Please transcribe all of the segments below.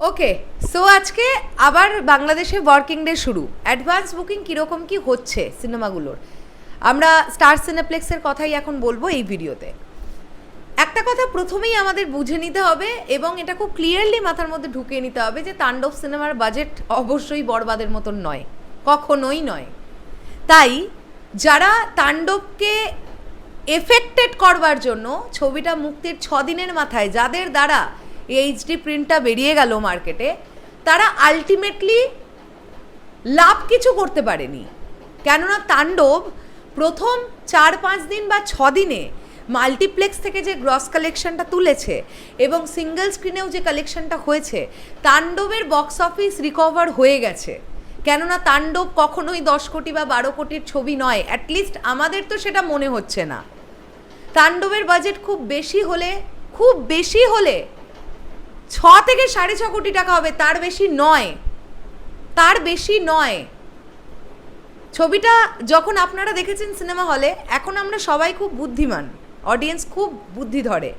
Okay so আজকে আবার বাংলাদেশে ওয়ার্কিং ডে শুরু। অ্যাডভান্স বুকিং কীরকম কি হচ্ছে সিনেমাগুলোর? আমরা স্টার সিনেপ্লেক্সের কথাই এখন বলব এই ভিডিওতে। একটা কথা প্রথমেই আমাদের বুঝে নিতে হবে এবং এটা খুব ক্লিয়ারলি মাথার মধ্যে ঢুকিয়ে নিতে হবে যে তাণ্ডব সিনেমার বাজেট অবশ্যই বরবাদের মতন নয়, কখনোই নয়। তাই যারা তাণ্ডবকে এফেক্টেড করবার জন্য ছবিটা মুক্তির ছদিনের মাথায়, যাদের দ্বারা এইচডি প্রিন্টটা বেরিয়ে গেল মার্কেটে তারা আলটিমেটলি লাভ কিছু করতে পারেনি। কেননা তাণ্ডব প্রথম চার পাঁচ দিন বা ছ দিনে মাল্টিপ্লেক্স থেকে যে গ্রস কালেকশনটা তুলেছে এবং সিঙ্গেল স্ক্রিনেও যে কালেকশনটা হয়েছে, তাণ্ডবের বক্স অফিস রিকভার হয়ে গেছে। কেননা তাণ্ডব কখনোই দশ কোটি বা বারো কোটির ছবি নয় অ্যাটলিস্ট আমাদের তো সেটা মনে হচ্ছে না। তাণ্ডবের বাজেট খুব বেশি হলে, খুব বেশি হলে ছ থেকে সাড়ে ছ কোটি টাকা হবে, তার বেশি নয়। তার বেশি নয়। ছবিটা যখন আপনারা দেখেছেন সিনেমা হলে, এখন আমরা সবাই খুব বুদ্ধিমান অডিয়েন্স খুব বুদ্ধি ধরে।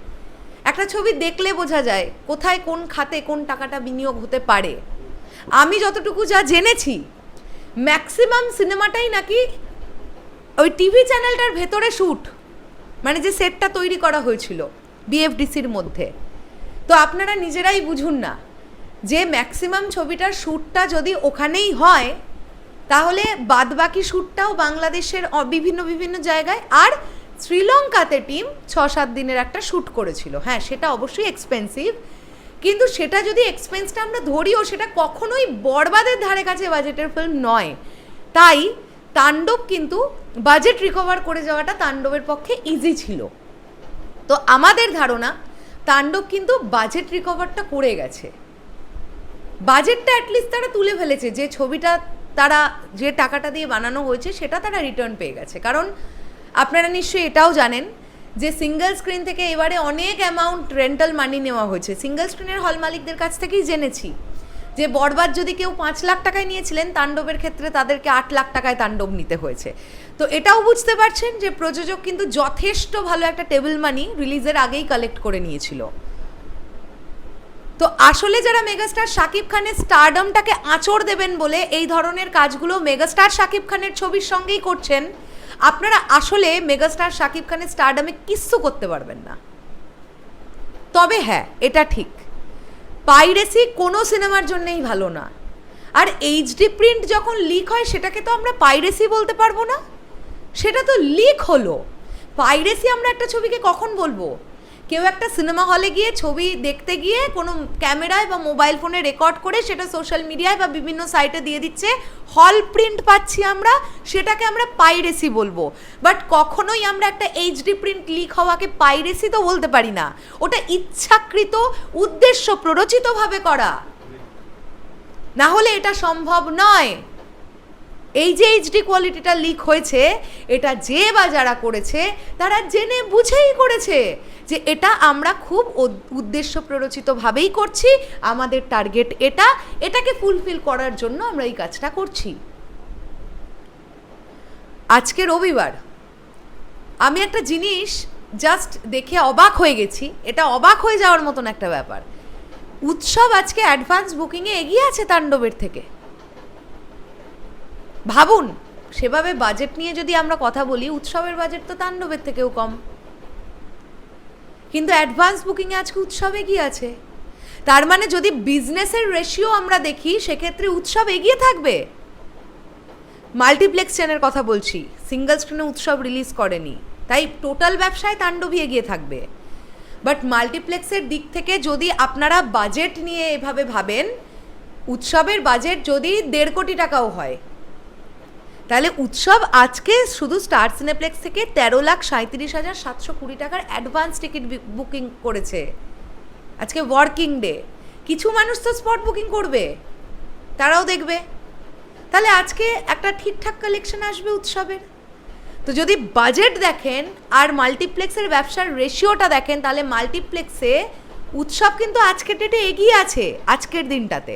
একটা ছবি দেখলে বোঝা যায় কোথায় কোন খাতে কোন টাকাটা বিনিয়োগ হতে পারে। আমি যতটুকু যা জেনেছি ম্যাক্সিমাম সিনেমাটাই নাকি ওই টিভি চ্যানেলটার ভেতরে শ্যুট মানে যে সেটটা তৈরি করা হয়েছিল বিএফডিসির মধ্যে। তো আপনারা নিজেরাই বুঝুন না। যে ম্যাক্সিমাম ছবিটার শ্যুটটা যদি ওখানেই হয়, তাহলে বাদবাকি শ্যুটটাও বাংলাদেশের বিভিন্ন বিভিন্ন জায়গায় আর শ্রীলঙ্কাতে টিম ছ সাত দিনের একটা শ্যুট করেছিল। হ্যাঁ সেটা অবশ্যই এক্সপেন্সিভ কিন্তু সেটা যদি এক্সপেন্সটা আমরা ধরিও, সেটা কখনোই বরবাদের ধারে কাছে বাজেটের ফিল্ম নয়। তাই তাণ্ডব কিন্তু বাজেট রিকভার করে যাওয়াটা তাণ্ডবের পক্ষে ইজি ছিল। তো আমাদের ধারণা তাণ্ডব কিন্তু বাজেট রিকভারটা করে গেছে। বাজেটটা অ্যাটলিস্ট তারা তুলে ফেলেছে, যে ছবিটা তারা, যে টাকাটা দিয়ে বানানো হয়েছে সেটা তারা রিটার্ন পেয়ে গেছে। কারণ আপনারা নিশ্চয়ই এটাও জানেন যে সিঙ্গেল স্ক্রিন থেকে এবারে অনেক অ্যামাউন্ট রেন্টাল মানি নেওয়া হয়েছে। সিঙ্গেল স্ক্রিনের হল মালিকদের কাছ থেকেই জেনেছি। যে বরবাদ যদি কেউ পাঁচ লাখ টাকায় নিয়েছিলেন, তাণ্ডবের ক্ষেত্রে তাদেরকে আট লাখ টাকায় তাণ্ডব নিতে হয়েছে। তো এটাও বুঝতে পারছেন যে প্রযোজক কিন্তু যথেষ্ট ভালো একটা টেবিল মানি রিলিজের আগেই কালেক্ট করে নিয়েছিল। তো আসলে যারা মেগাস্টার শাকিব খানের স্টারডমটাকে আঁচড় দেবেন বলে এই ধরনের কাজগুলো মেগাস্টার শাকিব খানের ছবির সঙ্গেই করছেন, আপনারা আসলে মেগাস্টার শাকিব খানের স্টারডমে কিচ্ছু করতে পারবেন না। তবে হ্যাঁ এটা ঠিক। পাইরেসি কোনো সিনেমার জন্যেই ভালো না। আর এইচডি প্রিন্ট যখন লিক হয়, সেটাকে তো আমরা পাইরেসি বলতে পারব না। সেটা তো লিক হলো। পাইরেসি আমরা একটা ছবিকে কখন বলব? কেউ একটা সিনেমা হলে গিয়ে ছবি দেখতে গিয়ে কোনো ক্যামেরায় বা মোবাইল ফোনে রেকর্ড করে সেটা সোশ্যাল মিডিয়ায় বা বিভিন্ন সাইটে দিয়ে দিচ্ছে। হল প্রিন্ট পাচ্ছি আমরা, সেটাকে আমরা পাইরেসি বলব। বাট কখনোই আমরা একটা এইচডি প্রিন্ট লিক হওয়াকে পাইরেসি তো বলতে পারি না। ওটা ইচ্ছাকৃত, উদ্দেশ্য প্ররোচিতভাবে করা। না হলে এটা সম্ভব নয়। এই যে এইচডি কোয়ালিটিটা লিক হয়েছে, এটা যে বা যারা করেছে, তারা জেনে বুঝেই করেছে যে এটা আমরা খুব উদ্দেশ্য প্ররোচিতভাবেই করছি, আমাদের টার্গেট এটা, এটাকে ফুলফিল করার জন্য আমরা এই কাজটা করছি। আজকে রবিবার। আমি একটা জিনিস জাস্ট দেখে অবাক হয়ে গেছি, এটা অবাক হয়ে যাওয়ার মতন একটা ব্যাপার। উৎসব আজকে অ্যাডভান্স বুকিংয়ে এগিয়ে আছে তাণ্ডবের থেকে। ভাবুন, সেভাবে বাজেট নিয়ে যদি আমরা কথা বলি, উৎসবের বাজেট তো তাণ্ডবের থেকেও কম। কিন্তু অ্যাডভান্স বুকিংয়ে আজকে উৎসব এগিয়ে আছে। তার মানে যদি বিজনেসের রেশিও আমরা দেখি, সেক্ষেত্রে উৎসব এগিয়ে থাকবে। মাল্টিপ্লেক্স চ্যানেলের কথা বলছি সিঙ্গেল স্ক্রিনে উৎসব রিলিজ করেনি, তাই টোটাল ব্যবসায় তাণ্ডবই এগিয়ে থাকবে। বাট মাল্টিপ্লেক্সের দিক থেকে যদি আপনারা বাজেট নিয়ে এভাবে ভাবেন, উৎসবের বাজেট যদি দেড় কোটি টাকাও হয় তাহলে উৎসব আজকে শুধু স্টার সিনেপ্লেক্স থেকে তেরো লাখ সাঁত্রিশ হাজার সাতশো কুড়ি টাকার অ্যাডভান্স টিকিট বুকিং করেছে। আজকে ওয়ার্কিং ডে কিছু মানুষ তো স্পট বুকিং করবে। তারাও দেখবে। তাহলে আজকে একটা ঠিকঠাক কালেকশন আসবে উৎসবের। তো যদি বাজেট দেখেন আর মাল্টিপ্লেক্সের ব্যবসার রেশিওটা দেখেন, তাহলে মাল্টিপ্লেক্সে উৎসব কিন্তু আজকের ডেটে এগিয়ে আছে, আজকের দিনটাতে।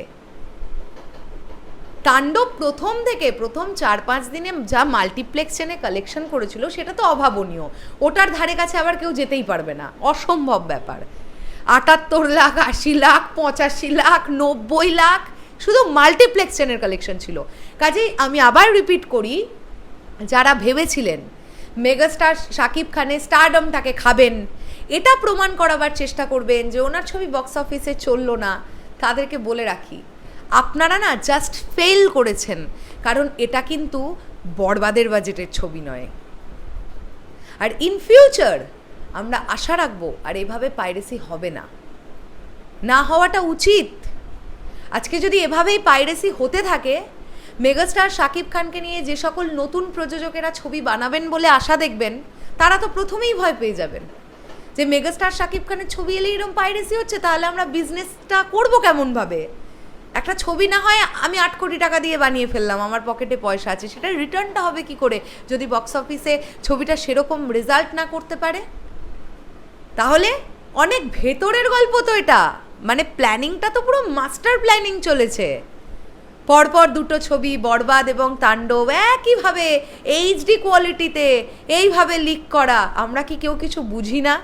তাণ্ডব প্রথম থেকে প্রথম চার পাঁচ দিনে যা মাল্টিপ্লেক্স চেনে কালেকশন করেছিল, সেটা তো অভাবনীয়। ওটার ধারে কাছে আবার কেউ যেতেই পারবে না। অসম্ভব ব্যাপার। আটাত্তর লাখ, আশি লাখ, পঁচাশি লাখ, নব্বই লাখ, শুধু মাল্টিপ্লেক্স চেনের কালেকশন ছিল। কাজেই আমি আবার রিপিট করি, যারা ভেবেছিলেন মেগাস্টার শাকিব খানের স্টারডম তাকে খাবেন, এটা প্রমাণ করাবার চেষ্টা করবেন যে ওনার ছবি বক্স অফিসে চলল না, তাদেরকে বলে রাখি। আপনারা না জাস্ট ফেল করেছেন। কারণ এটা কিন্তু বরবাদের বাজেটের ছবি নয়। আর ইন ফিউচার আমরা আশা রাখব, আর এভাবে পাইরেসি হবে না। না হওয়াটা উচিত। আজকে যদি এভাবেই পাইরেসি হতে থাকে মেগাস্টার শাকিব খানকে নিয়ে যে সকল নতুন প্রযোজকেরা ছবি বানাবেন বলে আশা দেখবেন, তারা তো প্রথমেই ভয় পেয়ে যাবেন। যে মেগাস্টার শাকিব খানের ছবি এলে এরকম পাইরেসি হচ্ছে, তাহলে আমরা বিজনেসটা করব কেমনভাবে? একটা ছবি না হয় আমি আট কোটি টাকা দিয়ে বানিয়ে ফেললাম, আমার পকেটে পয়সা আছে, সেটা রিটার্নটা হবে কি করে? যদি বক্স অফিসে ছবিটা সেরকম রেজাল্ট না করতে পারে? তাহলে অনেক ভেতরের গল্প তো এটা। মানে প্ল্যানিংটা তো পুরো মাস্টার প্ল্যানিং চলেছে। পরপর দুটো ছবি বরবাদ এবং তাণ্ডব একইভাবে এইচডি কোয়ালিটিতে এইভাবে লিক করা, আমরা কি কেউ কিছু বুঝি না?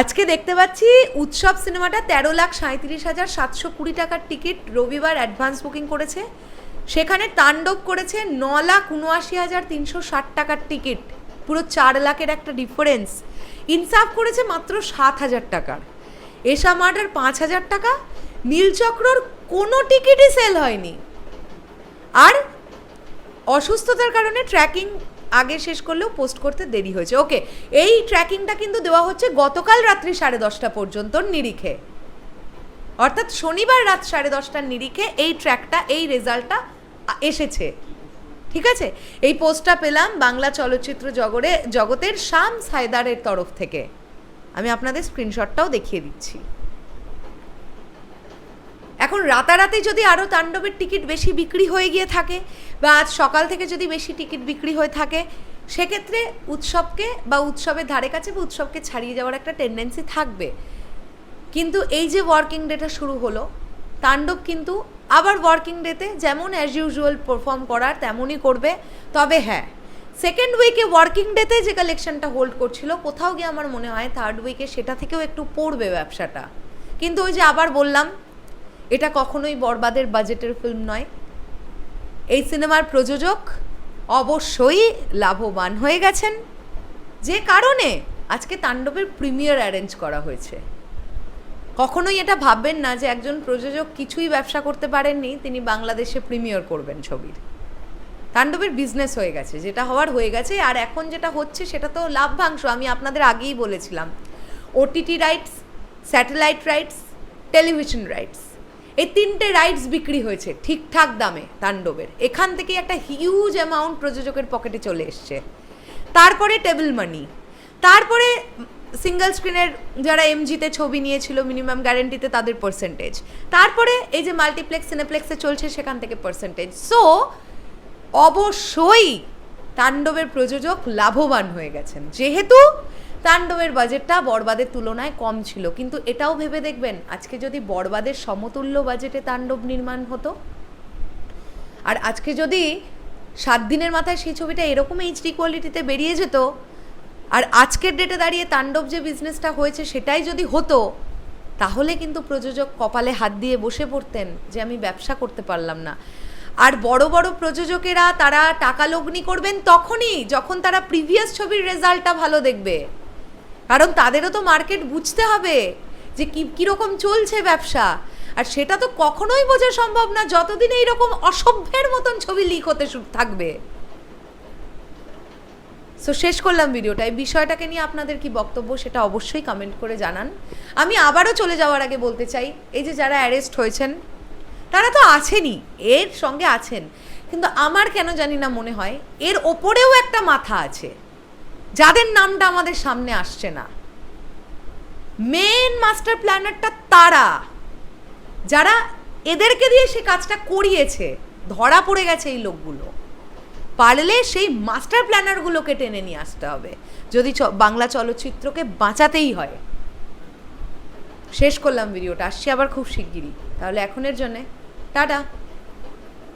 আজকে দেখতে পাচ্ছি উৎসব সিনেমাটা তেরো লাখ সাঁত্রিশ হাজার সাতশো কুড়ি টাকার টিকিট রবিবার অ্যাডভান্স বুকিং করেছে। সেখানে তাণ্ডব করেছে ন লাখ উনআশি হাজার তিনশো ষাট টাকার টিকিট। পুরো চার লাখের একটা ডিফারেন্স ইনসাফ করেছে মাত্র সাত হাজার টাকার। এশা মার্টার পাঁচ হাজার টাকা। নীলচক্রর কোনো টিকিটই সেল হয়নি। আর অসুস্থতার কারণে ট্র্যাকিং আগে শেষ করলেও পোস্ট করতে দেরি হয়েছে। ওকে এই ট্র্যাকিংটা কিন্তু দেওয়া হচ্ছে গতকাল রাত্রি সাড়ে দশটা পর্যন্ত নিরিখে। অর্থাৎ শনিবার রাত সাড়ে দশটার নিরিখে এই ট্র্যাকটা এই রেজাল্টটা এসেছে। ঠিক আছে? এই পোস্টটা পেলাম বাংলা চলচ্চিত্র জগরে জগতের শাম সায়দারের তরফ থেকে। আমি আপনাদের স্ক্রিনশটটাও দেখিয়ে দিচ্ছি। এখন রাতারাতি যদি আরও তাণ্ডবের টিকিট বেশি বিক্রি হয়ে গিয়ে থাকে, বা আজ সকাল থেকে যদি বেশি টিকিট বিক্রি হয়ে থাকে, সেক্ষেত্রে উৎসবকে বা উৎসবের ধারে কাছে বা উৎসবকে ছাড়িয়ে যাওয়ার একটা টেন্ডেন্সি থাকবে। কিন্তু এই যে ওয়ার্কিং ডেটা শুরু হলো, তাণ্ডব কিন্তু আবার ওয়ার্কিং ডেতে যেমন অ্যাজ ইউজুয়াল পারফর্ম করার তেমনই করবে। তবে হ্যাঁ সেকেন্ড উইকে ওয়ার্কিং ডেতে যে কালেকশনটা হোল্ড করছিল, কোথাও গিয়ে আমার মনে হয় থার্ড উইকে সেটা থেকেও একটু পড়বে ব্যবসাটা। কিন্তু ওই যে আবার বললাম এটা কখনোই বরবাদের বাজেটের ফিল্ম নয়। এই সিনেমার প্রযোজক অবশ্যই লাভবান হয়ে গেছেন। যে কারণে আজকে তাণ্ডবের প্রিমিয়ার অ্যারেঞ্জ করা হয়েছে। কখনোই এটা ভাববেন না যে একজন প্রযোজক কিছুই ব্যবসা করতে পারেননি, তিনি বাংলাদেশে প্রিমিয়ার করবেন ছবির। তাণ্ডবের বিজনেস হয়ে গেছে, যেটা হওয়ার হয়ে গেছে, আর এখন যেটা হচ্ছে সেটা তো লাভ্যাংশ, আমি আপনাদের আগেই বলেছিলাম। OTT rights satellite rights television rights এই তিনটে রাইটস বিক্রি হয়েছে ঠিকঠাক দামে তাণ্ডবের। এখান থেকে একটা হিউজ অ্যামাউন্ট প্রযোজকের পকেটে চলে এসছে। তারপরে টেবিল মানি তারপরে সিঙ্গেল স্ক্রিনের যারা এমজিতে ছবি নিয়েছিল মিনিমাম গ্যারেন্টিতে তাদের পার্সেন্টেজ তারপরে এই যে মাল্টিপ্লেক্স সিনেপ্লেক্সে চলছে, সেখান থেকে পার্সেন্টেজ সো অবশ্যই তাণ্ডবের প্রযোজক লাভবান হয়ে গেছেন। যেহেতু তাণ্ডবের বাজেটটা বরবাদের তুলনায় কম ছিল। কিন্তু এটাও ভেবে দেখবেন, আজকে যদি বরবাদের সমতুল্য বাজেটে তাণ্ডব নির্মাণ হতো? আর আজকে যদি সাত দিনের মাথায় সেই ছবিটা এরকম এইচডি কোয়ালিটিতে বেরিয়ে যেত, আর আজকের ডেটে দাঁড়িয়ে তাণ্ডব যে বিজনেসটা হয়েছে সেটাই যদি হতো, তাহলে কিন্তু প্রযোজক কপালে হাত দিয়ে বসে পড়তেন যে আমি ব্যবসা করতে পারলাম না। আর বড় বড় প্রযোজকেরা তারা টাকা লগ্নি করবেন তখনই, যখন তারা প্রিভিয়াস ছবির রেজাল্টটা ভালো দেখবে। কারণ তাদেরও তো মার্কেট বুঝতে হবে যে কি, কীরকম চলছে ব্যবসা। আর সেটা তো কখনোই বোঝা সম্ভব না যতদিন এইরকম অসভ্যের মতন ছবি লিক হতে থাকবে। সো শেষ করলাম ভিডিওটা এই বিষয়টাকে নিয়ে আপনাদের কি বক্তব্য সেটা অবশ্যই কমেন্ট করে জানান। আমি আবারও চলে যাওয়ার আগে বলতে চাই, এই যে যারা অ্যারেস্ট হয়েছেন, তারা তো আছেনই, এর সঙ্গে আছেন। কিন্তু আমার কেন জানি না মনে হয়, এর ওপরেও একটা মাথা আছে। যাদের নামটা আমাদের সামনে আসছে না। মেন মাস্টার প্ল্যানারটা তারা। যারা এদেরকে দিয়ে সে কাজটা করিয়েছে, ধরা পড়ে গেছে এই লোকগুলো। পারলে সেই মাস্টার প্ল্যানারগুলোকে টেনে নিয়ে আসতে হবে। যদি বাংলা চলচ্চিত্রকে বাঁচাতেই হয়। শেষ করলাম ভিডিওটা আসছি আবার খুব শিগগিরই। তাহলে এখনের জন্যে, টাটা।